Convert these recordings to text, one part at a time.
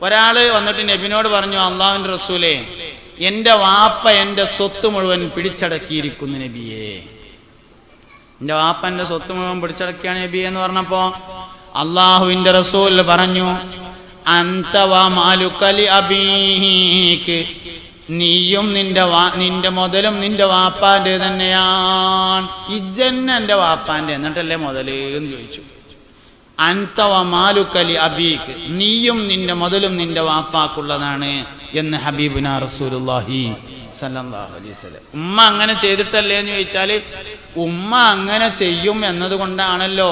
ഒരാൾ വന്നിട്ട് നബിനോട് പറഞ്ഞു അള്ളാഹുവിന്റെ റസൂലേ എന്റെ വാപ്പ എന്റെ സ്വത്ത് മുഴുവൻ പിടിച്ചടക്കിയിരിക്കുന്നു നബിയേ. എന്റെ വാപ്പ എന്റെ സ്വത്ത് മുഴുവൻ പിടിച്ചടക്കിയാണ് നബി എന്ന് പറഞ്ഞപ്പോൾ അള്ളാഹുവിന്റെ റസൂൽ പറഞ്ഞു അബീക്ക് നീയും നിന്റെ വാ നിന്റെ മുതലും നിന്റെ വാപ്പാന്റെ തന്നെയാണ്. ഇജന്നെ എന്റെ വാപ്പാന്റെ എന്നിട്ടല്ലേ മുതലേ എന്ന് ചോദിച്ചു. അൻതവ മാലുക്കലി അബീക്ക് നീയും നിന്റെ മുതലും നിന്റെ വാപ്പാക്കുള്ളതാണ് എന്ന് ഹബീബുന റസൂലുള്ളാഹി സല്ലല്ലാഹു അലൈഹി വസല്ലം. ഉമ്മ അങ്ങനെ ചെയ്തിട്ടല്ലേ എന്ന് ചോദിച്ചാൽ ഉമ്മ അങ്ങനെ ചെയ്യും എന്നതുകൊണ്ടാണല്ലോ.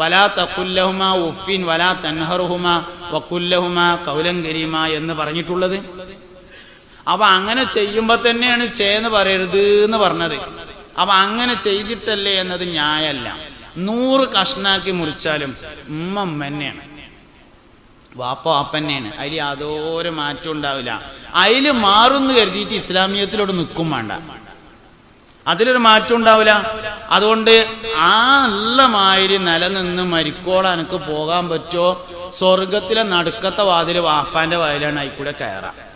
വലാ തക്കുല്ലഹുമ ഉഫിൻ വലാ തൻഹറുഹുമ വക്കുല്ലഹുമ കൗലം കരീമ എന്ന് പറഞ്ഞിട്ടുള്ളത്. അപ്പൊ അങ്ങനെ ചെയ്യുമ്പോൾ തന്നെയാണ് ചേന്ന് പറയരുത് എന്ന് പറഞ്ഞത്. അപ്പൊ അങ്ങനെ ചെയ്തിട്ടല്ലേ എന്നത് ന്യായമല്ല നൂറ് കഷ്ണാക്കി മുറിച്ചാലും ഉമ്മ തന്നെയാണ് വാപ്പ വാപ്പ തന്നെയാണ് അതിൽ യാതൊരു മാറ്റം ഉണ്ടാവില്ല. അതിൽ മാറുമെന്ന് കരുതിയിട്ട് ഇസ്ലാമിയത്തിലോട് നിൽക്കും വേണ്ട. അതിലൊരു മാറ്റം ഉണ്ടാവില്ല. അതുകൊണ്ട് ആ നല്ല മാതിരി നിലനിന്ന് മരിക്കോളം എനിക്ക് പോകാൻ പറ്റുമോ? സ്വർഗത്തിലെ നടുക്കത്തെ വാതിൽ വാപ്പാന്റെ വാതിലാണ് കൂടെ കയറാം.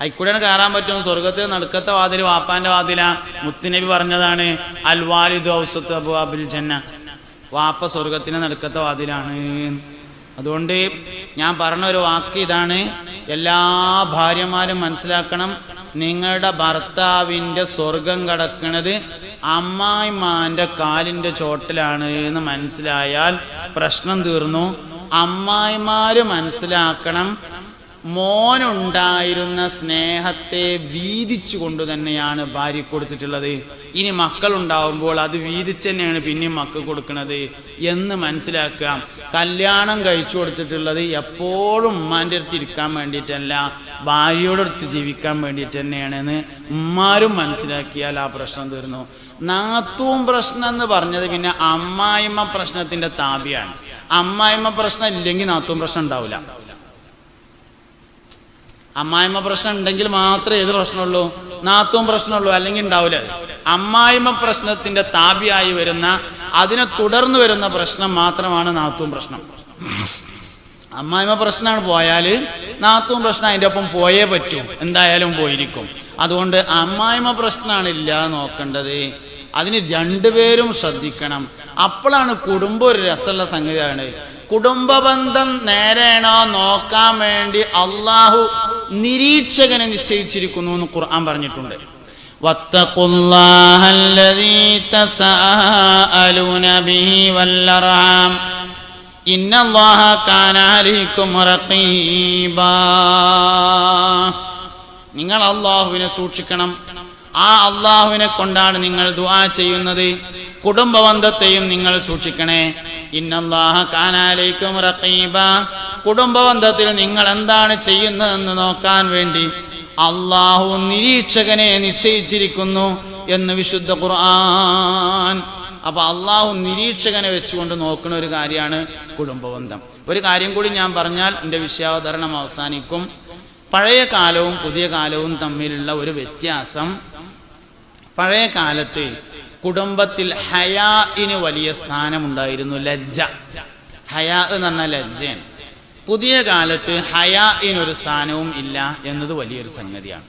അയിക്കൂടെയാണ് കയറാൻ പറ്റും സ്വർഗത്തിൽ നടുക്കത്തെ വാതിൽ വാപ്പാന്റെ വാതില. മുത്തുനബി പറഞ്ഞതാണ് അബുൽ ജന്ന വാപ്പ സ്വർഗത്തിന് നടുക്കത്തെ വാതിലാണ്. അതുകൊണ്ട് ഞാൻ പറഞ്ഞ ഒരു വാക്ക് ഇതാണ് എല്ലാ ഭാര്യമാരും മനസ്സിലാക്കണം നിങ്ങളുടെ ഭർത്താവിന്റെ സ്വർഗം കടക്കുന്നത് അമ്മായിമാന്റെ കാലിന്റെ ചോട്ടിലാണ് എന്ന് മനസ്സിലായാൽ പ്രശ്നം തീർന്നു. അമ്മായിമാര് മനസ്സിലാക്കണം മോനുണ്ടായിരുന്ന സ്നേഹത്തെ വീതിച്ചു കൊണ്ട് തന്നെയാണ് ഭാര്യ കൊടുത്തിട്ടുള്ളത്. ഇനി മക്കളുണ്ടാവുമ്പോൾ അത് വീതിച്ച് തന്നെയാണ് പിന്നെയും മക്കൾ കൊടുക്കുന്നത് എന്ന് മനസ്സിലാക്കാം കല്യാണം കഴിച്ചു കൊടുത്തിട്ടുള്ളത് എപ്പോഴും ഉമ്മാന്റെ അടുത്ത് ഇരിക്കാൻ വേണ്ടിയിട്ടല്ല ഭാര്യയോടടുത്ത് ജീവിക്കാൻ വേണ്ടിയിട്ട് തന്നെയാണെന്ന് ഉമ്മാരും മനസ്സിലാക്കിയാൽ ആ പ്രശ്നം തീർന്നു. നാത്തൂം പ്രശ്നം എന്ന് പറഞ്ഞത് പിന്നെ അമ്മായിമ്മ പ്രശ്നത്തിന്റെ താപിയാണ്. അമ്മായിമ്മ പ്രശ്നം ഇല്ലെങ്കിൽ നാത്തൂം പ്രശ്നം ഉണ്ടാവില്ല. അമ്മായിമ്മ പ്രശ്നം ഉണ്ടെങ്കിൽ മാത്രമേ ഏത് പ്രശ്നമുള്ളൂ? നാത്തും പ്രശ്നമുള്ളൂ അല്ലെങ്കിൽ ഉണ്ടാവില്ല. അമ്മായിമ്മ പ്രശ്നത്തിന്റെ താപിയായി വരുന്ന അതിനെ തുടർന്ന് വരുന്ന പ്രശ്നം മാത്രമാണ് നാത്തും പ്രശ്നം. അമ്മായിമ്മ പ്രശ്നമാണ് പോയാൽ നാത്തും പ്രശ്നം അതിന്റെ ഒപ്പം പോയേ പറ്റൂ എന്തായാലും പോയിരിക്കും. അതുകൊണ്ട് അമ്മായിമ്മ പ്രശ്നമാണ് ഇല്ല നോക്കേണ്ടത്. അതിന് രണ്ടുപേരും ശ്രദ്ധിക്കണം. അപ്പോഴാണ് കുടുംബം ഒരു രസമുള്ള സംഗതിയാണ്. കുടുംബ ബന്ധം നേരെയാണോ നോക്കാൻ വേണ്ടി അള്ളാഹു നിരീക്ഷകനെ നിശ്ചയിച്ചിരിക്കുന്നു എന്ന് ഖുർആൻ പറഞ്ഞിട്ടുണ്ട് واتقوا الله الذي تساءلون به والأرحام إن الله كان عليكم رقيبا നിങ്ങൾ അള്ളാഹുവിനെ സൂക്ഷിക്കണം ആ അള്ളാഹുവിനെ കൊണ്ടാണ് നിങ്ങൾ ദുആ ചെയ്യുന്നത് കുടുംബ ബന്ധത്തെയും നിങ്ങൾ സൂക്ഷിക്കണേ ഇന്നല്ലാഹ കാനാലേക്കും റഖീബ കുടുംബ ബന്ധത്തിൽ നിങ്ങൾ എന്താണ് ചെയ്യുന്നതെന്ന് നോക്കാൻ വേണ്ടി അള്ളാഹു നിരീക്ഷകനെ നിശ്ചയിച്ചിരിക്കുന്നു എന്ന് വിശുദ്ധ ഖുർആൻ. അപ്പൊ അള്ളാഹു നിരീക്ഷകനെ വെച്ചുകൊണ്ട് നോക്കുന്ന ഒരു കാര്യമാണ് കുടുംബബന്ധം. ഒരു കാര്യം കൂടി ഞാൻ പറഞ്ഞാൽ എന്റെ വിഷയാവതരണം അവസാനിക്കും. പഴയ കാലവും പുതിയ കാലവും തമ്മിലുള്ള ഒരു വ്യത്യാസം. പഴയ കാലത്ത് കുടുംബത്തിൽ ഹയാഇന് വലിയ സ്ഥാനമുണ്ടായിരുന്നു ലജ്ജ. ഹയാ എന്ന് പറഞ്ഞാൽ ലജ്ജയാണ്. പുതിയ കാലത്ത് ഹയാഇനൊരു സ്ഥാനവും ഇല്ല എന്നത് വലിയൊരു സംഗതിയാണ്.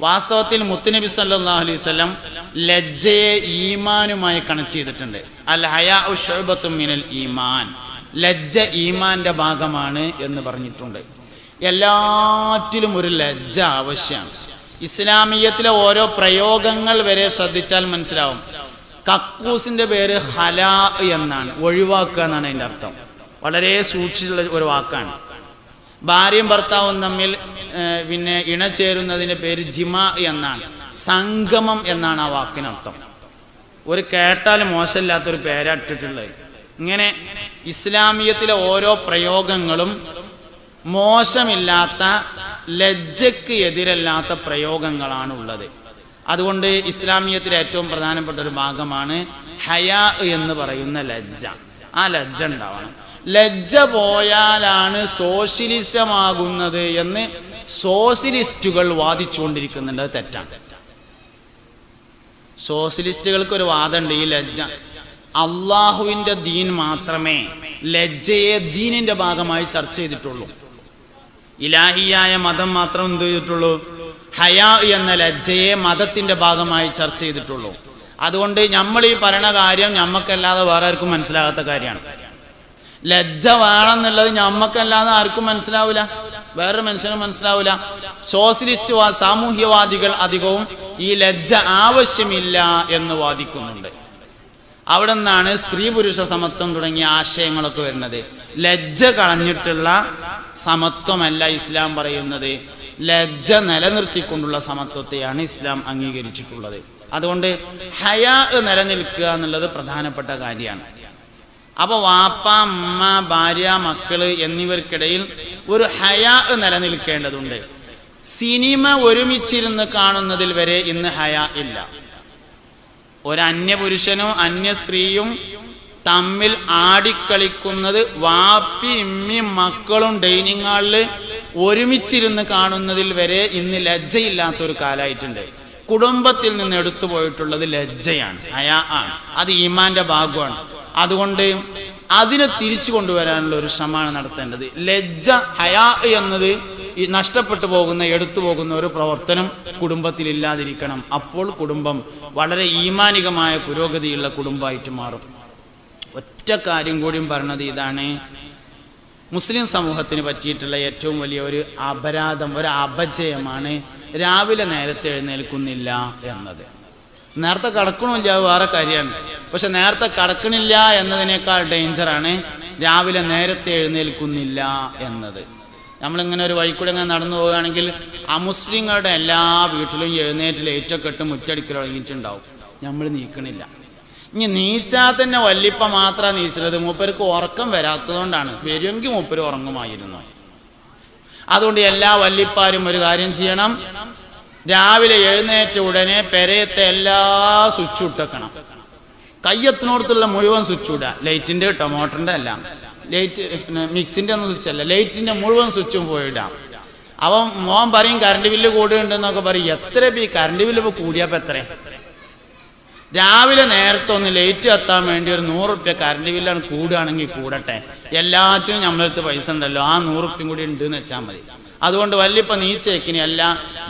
വാസ്തവത്തിൽ മുത്തുനബി സല്ലല്ലാഹു അലൈഹി വസല്ലം ലജ്ജയെ ഈമാനുമായി കണക്ട് ചെയ്തിട്ടുണ്ട്. അൽ ഹയാ ഈമാൻ. ലജ്ജ ഈമാന്റെ ഭാഗമാണ് എന്ന് പറഞ്ഞിട്ടുണ്ട്. എല്ലാറ്റിലും ഒരു ലജ്ജ ആവശ്യമാണ്. ഇസ്ലാമീയത്തിലെ ഓരോ പ്രയോഗങ്ങൾ വരെ ശ്രദ്ധിച്ചാൽ മനസ്സിലാവും. കക്കൂസിന്റെ പേര് ഹലാ എന്നാണ് ഒഴിവാക്കുക എന്നാണ് അതിന്റെ അർത്ഥം. വളരെ സൂക്ഷിച്ചുള്ള ഒരു വാക്കാണ്. ഭാര്യയും ഭർത്താവും തമ്മിൽ പിന്നെ ഇണചേരുന്നതിന്റെ പേര് ജിമ എന്നാണ്. സംഗമം എന്നാണ് ആ വാക്കിനർത്ഥം. ഒരു കേട്ടാൽ മോശമില്ലാത്തൊരു പേരാട്ടിട്ടുള്ളത് ഇങ്ങനെ ഇസ്ലാമിയത്തിലെ ഓരോ പ്രയോഗങ്ങളും മോശമില്ലാത്ത ലജ്ജയ്ക്ക് എതിരല്ലാത്ത പ്രയോഗങ്ങളാണ് ഉള്ളത്. അതുകൊണ്ട് ഇസ്ലാമിയത്തിലെ ഏറ്റവും പ്രധാനപ്പെട്ട ഒരു ഭാഗമാണ് ഹയാ എന്ന് പറയുന്ന ലജ്ജ. ആ ലജ്ജ ഉണ്ടാവണം. ലജ്ജ പോയാലാണ് സോഷ്യലിസമാകുന്നത് എന്ന് സോഷ്യലിസ്റ്റുകൾ വാദിച്ചുകൊണ്ടിരിക്കുന്നുണ്ട് അത് തെറ്റാണ്. സോഷ്യലിസ്റ്റുകൾക്ക് ഒരു വാദമുണ്ട് ഈ ലജ്ജ. അള്ളാഹുവിന്റെ ദീൻ മാത്രമേ ലജ്ജയെ ദീനിന്റെ ഭാഗമായി ചർച്ച ചെയ്തിട്ടുള്ളൂ. ഇലാഹിയായ മതം മാത്രം എന്ത് ചെയ്തിട്ടുള്ളൂ? ഹയാ എന്ന ലജ്ജയെ മതത്തിന്റെ ഭാഗമായി ചർച്ച ചെയ്തിട്ടുള്ളൂ. അതുകൊണ്ട് നമ്മൾ ഈ പറയണ കാര്യം നമുക്കല്ലാതെ വേറെ ആർക്കും മനസ്സിലാകാത്ത കാര്യമാണ്. ലജ്ജ വേണമെന്നുള്ളത് ഞമ്മക്കല്ലാതെ ആർക്കും മനസ്സിലാവില്ല വേറൊരു മനുഷ്യനും മനസ്സിലാവില്ല സോഷ്യലിസ്റ്റ് സാമൂഹ്യവാദികൾ അധികവും ഈ ലജ്ജ ആവശ്യമില്ല എന്ന് വാദിക്കുന്നുണ്ട്. അവിടെ നിന്നാണ് സ്ത്രീ പുരുഷ സമത്വം തുടങ്ങിയ ആശയങ്ങളൊക്കെ വരുന്നത്. ലജ്ജ കളഞ്ഞിട്ടുള്ള സമത്വമല്ല ഇസ്ലാം പറയുന്നത്. ലജ്ജ നിലനിർത്തിക്കൊണ്ടുള്ള സമത്വത്തെയാണ് ഇസ്ലാം അംഗീകരിച്ചിട്ടുള്ളത്. അതുകൊണ്ട് ഹയാ നിലനിൽക്കുക എന്നുള്ളത് പ്രധാനപ്പെട്ട കാര്യമാണ്. അപ്പോൾ വാപ്പ അമ്മ ഭാര്യ മക്കൾ എന്നിവർക്കിടയിൽ ഒരു ഹയാ നിലനിൽക്കേണ്ടതുണ്ട്. സിനിമ ഒരുമിച്ചിരുന്ന് കാണുന്നതിൽ വരെ ഇന്ന് ഹയാ ഇല്ല. ഒരു അന്യപുരുഷനും അന്യ സ്ത്രീയും തമ്മിൽ ആടിക്കളിക്കുന്നത് വാപ്പി ഇമ്മി മക്കളും ഡൈനിങ് ഹാളിൽ ഒരുമിച്ചിരുന്ന് കാണുന്നതിൽ വരെ ഇന്ന് ലജ്ജയില്ലാത്തൊരു കാലമായിട്ടുണ്ട്. കുടുംബത്തിൽ നിന്ന് എടുത്തു പോയിട്ടുള്ളത് ലജ്ജയാണ്. ഹയാ ആണ് അത് ഈമാന്റെ ഭാഗമാണ്. അതുകൊണ്ട് അതിനെ തിരിച്ചു കൊണ്ടുവരാനുള്ള ഒരു ശ്രമമാണ് നടത്തേണ്ടത്. ലജ്ജ ഹയാ എന്നത് ഈ നഷ്ടപ്പെട്ടു പോകുന്ന എടുത്തു പോകുന്ന ഒരു പ്രവർത്തനം കുടുംബത്തിൽ ഇല്ലാതിരിക്കണം അപ്പോൾ കുടുംബം വളരെ ഈമാനികമായ പുരോഗതിയുള്ള കുടുംബമായിട്ട് മാറും. ഒറ്റ കാര്യം കൂടിയും പറഞ്ഞത് ഇതാണ്. മുസ്ലിം സമൂഹത്തിന് പറ്റിയിട്ടുള്ള ഏറ്റവും വലിയ ഒരു അപരാധം ഒരു അപജയമാണ് രാവിലെ നേരത്തെ എഴുന്നേൽക്കുന്നില്ല എന്നത്. നേരത്തെ കടക്കണമില്ല വേറെ കാര്യമാണ് പക്ഷെ നേരത്തെ കടക്കണില്ല എന്നതിനേക്കാൾ ഡേഞ്ചറാണ് രാവിലെ നേരത്തെ എഴുന്നേൽക്കുന്നില്ല എന്നത്. നമ്മളിങ്ങനെ ഒരു വഴിക്കൂടെ ഇങ്ങനെ നടന്നു പോവുകയാണെങ്കിൽ അമുസ്ലിങ്ങളുടെ എല്ലാ വീട്ടിലും എഴുന്നേറ്റ് ലൈറ്റൊക്കെ ഇട്ട് മുറ്റടിക്കൽ തുടങ്ങിയിട്ടുണ്ടാവും. നമ്മൾ നീക്കണില്ല. ഇനി നീച്ചാൽ തന്നെ വല്ലിപ്പ മാത്രമാണ് നീച്ചത് മൂപ്പർക്ക് ഉറക്കം വരാത്തതുകൊണ്ടാണ്. വരുമെങ്കിൽ മൂപ്പര് ഉറങ്ങുമായിരുന്നു. അതുകൊണ്ട് എല്ലാ വല്ലിപ്പാരും ഒരു കാര്യം ചെയ്യണം. രാവിലെ എഴുന്നേറ്റ ഉടനെ പെരയത്തെ എല്ലാ സ്വിച്ച് ഇട്ടേക്കണം. കയ്യത്തിനോടത്തുള്ള മുഴുവൻ സ്വിച്ച് ഇടുക ലൈറ്റിന്റെ കേട്ടോ മോട്ടറിന്റെ എല്ലാം ലൈറ്റ് പിന്നെ മിക്സിന്റെ ഒന്നും സ്വിച്ച് അല്ല. ലൈറ്റിന്റെ മുഴുവൻ സ്വിച്ചും പോയിടാം അവൻ മോൻ പറയും കറണ്ട് ബില്ല് കൂടുന്നുണ്ടെന്നൊക്കെ പറയും. എത്ര ഈ കറണ്ട് ബില്ല് ഇപ്പോൾ കൂടിയപ്പോൾ എത്ര രാവിലെ നേരത്തെ ഒന്ന് ലേറ്റ് എത്താൻ വേണ്ടി ഒരു നൂറ് റുപ്യ കറണ്ട് ബില്ലാണ് കൂടുകയാണെങ്കിൽ കൂടട്ടെ. എല്ലാറ്റിനും നമ്മളടുത്ത് പൈസ ഉണ്ടല്ലോ. ആ നൂറ് റുപ്യം കൂടി ഉണ്ട് എന്ന് വെച്ചാൽ മതി. അതുകൊണ്ട് വല്യപ്പം നീച്ചേക്കിനി അല്ല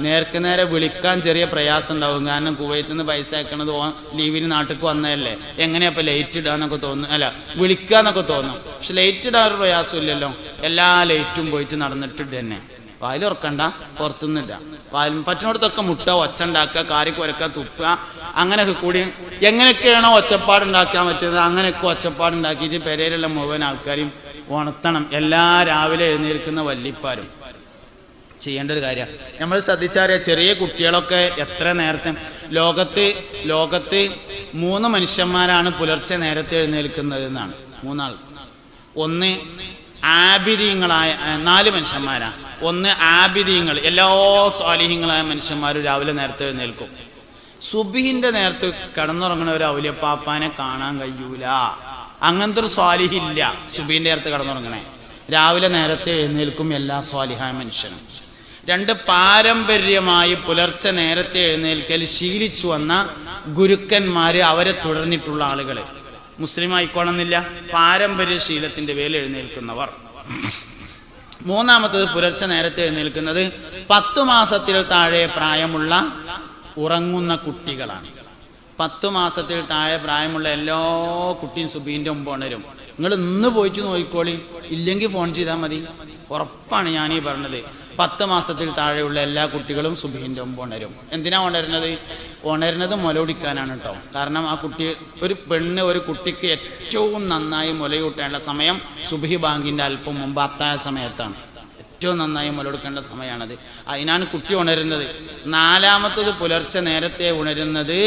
നേർക്ക് നേരെ വിളിക്കാൻ ചെറിയ പ്രയാസം ഉണ്ടാവും. കാരണം കുവൈത്തിൽ നിന്ന് പൈസ അയക്കണത് ലീവിന് നാട്ടിൽ വന്നതല്ലേ. എങ്ങനെയാ ഇപ്പം ലേറ്റ് ഇടാന്നൊക്കെ തോന്നും അല്ല വിളിക്കുക എന്നൊക്കെ തോന്നും പക്ഷെ ലേറ്റ് ഇടാൻ ഒരു പ്രയാസം ഇല്ലല്ലോ. എല്ലാ ലേറ്റും പോയിട്ട് നടന്നിട്ട് തന്നെ വായിൽ ഉറക്കണ്ട പുറത്തുനിന്നില്ല വായിൽ പറ്റുന്നിടത്തൊക്കെ മുട്ട ഒച്ച ഉണ്ടാക്കുക കാരി കുരക്കുക തുപ്പുക അങ്ങനെയൊക്കെ കൂടി എങ്ങനെയൊക്കെയാണോ ഒച്ചപ്പാടുണ്ടാക്കാൻ പറ്റുന്നത് അങ്ങനെയൊക്കെ ഒച്ചപ്പാടുണ്ടാക്കിയിട്ട് പെരയിലുള്ള മുഴുവൻ ആൾക്കാരെയും ഉണർത്തണം. എല്ലാ രാവിലെ എഴുന്നേൽക്കുന്ന വല്ലിപ്പാരും ചെയ്യേണ്ട ഒരു കാര്യമാണ് നമ്മൾ ശ്രദ്ധിച്ചറിയാം ചെറിയ കുട്ടികളൊക്കെ എത്ര നേരത്തെ ലോകത്ത് ലോകത്ത് മൂന്ന് മനുഷ്യന്മാരാണ് പുലർച്ചെ നേരത്തെ എഴുന്നേൽക്കുന്നത് എന്നാണ്. മൂന്നാൾ. ഒന്ന് ആബിദീങ്ങളായ നാല് മനുഷ്യന്മാരാ. ഒന്ന് ആബിദീങ്ങൾ. എല്ലാ സ്വാലിഹ്യങ്ങളായ മനുഷ്യന്മാരും രാവിലെ നേരത്തെ എഴുന്നേൽക്കും. സുബിഹിന്റെ നേരത്ത് കിടന്നുറങ്ങുന്ന ഒരു ഔലിയപ്പാപ്പാനെ കാണാൻ കഴിയൂല. അങ്ങനത്തെ ഒരു സ്വാലിഹില്ല സുബിഹിന്റെ നേരത്ത് കിടന്നുറങ്ങണേ. രാവിലെ നേരത്തെ എഴുന്നേൽക്കും എല്ലാ സ്വാലിഹായ മനുഷ്യനും. രണ്ട് പാരമ്പര്യമായി പുലർച്ചെ നേരത്തെ എഴുന്നേൽക്കൽ ശീലിച്ചു വന്ന ഗുരുക്കന്മാര് അവരെ തുടർന്നിട്ടുള്ള ആളുകൾ മുസ്ലിം ആയിക്കോണമെന്നില്ല പാരമ്പര്യ ശീലത്തിന്റെ പേരിൽ എഴുന്നേൽക്കുന്നവർ. മൂന്നാമത്തത് പുലർച്ചെ നേരത്തെ എഴുന്നേൽക്കുന്നത് പത്തു മാസത്തിൽ താഴെ പ്രായമുള്ള ഉറങ്ങുന്ന കുട്ടികളാണ്. പത്തു മാസത്തിൽ താഴെ പ്രായമുള്ള എല്ലാ കുട്ടിയും സുബീന്റെ മുമ്പ് ഉണരും നിങ്ങൾ ഇന്ന് പോയിട്ട് നോക്കിക്കോളി. ഇല്ലെങ്കിൽ ഫോൺ ചെയ്താൽ മതി. ഉറപ്പാണ് ഞാൻ ഈ പറഞ്ഞത്. പത്ത് മാസത്തിൽ താഴെയുള്ള എല്ലാ കുട്ടികളും സുബീന്റെ മുമ്പ് ഉണരും എന്തിനാ ഉണരുന്നത് ഉണരുന്നത് മുലയൊടിക്കാനാണ് കേട്ടോ കാരണം ആ കുട്ടി ഒരു പെണ്ണ് ഒരു കുട്ടിക്ക് ഏറ്റവും നന്നായി മുലയൂട്ടേണ്ട സമയം സുബഹി ബാങ്കിന്റെ അല്പം മുമ്പ് അത്തായ സമയത്താണ്. ഏറ്റവും നന്നായി മുലയെടുക്കേണ്ട സമയമാണത് അതിനാണ് കുട്ടി ഉണരുന്നത്. നാലാമത്തത് പുലർച്ചെ നേരത്തെ ഉണരുന്നത്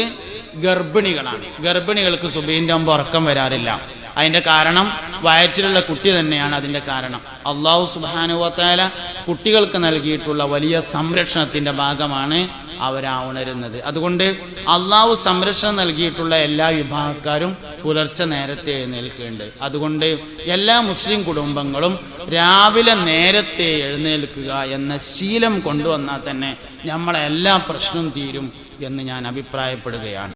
ഗർഭിണികളാണ്. ഗർഭിണികൾക്ക് സുബീന്റെ മുമ്പ് ഉറക്കം വരാറില്ല. അതിന്റെ കാരണം വയറ്റിലുള്ള കുട്ടി തന്നെയാണ് അതിന്റെ കാരണം. അള്ളാഹു സുബാനുവത്തായ കുട്ടികൾക്ക് നൽകിയിട്ടുള്ള വലിയ സംരക്ഷണത്തിന്റെ ഭാഗമാണ് അവരാ ഉണരുന്നത്. അതുകൊണ്ട് അള്ളാഹു സംരക്ഷണം നൽകിയിട്ടുള്ള എല്ലാ വിഭാഗക്കാരും പുലർച്ചെ നേരത്തെ എഴുന്നേൽക്കുന്നുണ്ട് അതുകൊണ്ട് എല്ലാ മുസ്ലിം കുടുംബങ്ങളും രാവിലെ നേരത്തെ എഴുന്നേൽക്കുക എന്ന ശീലം കൊണ്ടുവന്നാൽ തന്നെ നമ്മളെ എല്ലാ പ്രശ്നവും തീരും എന്ന് ഞാൻ അഭിപ്രായപ്പെടുകയാണ്.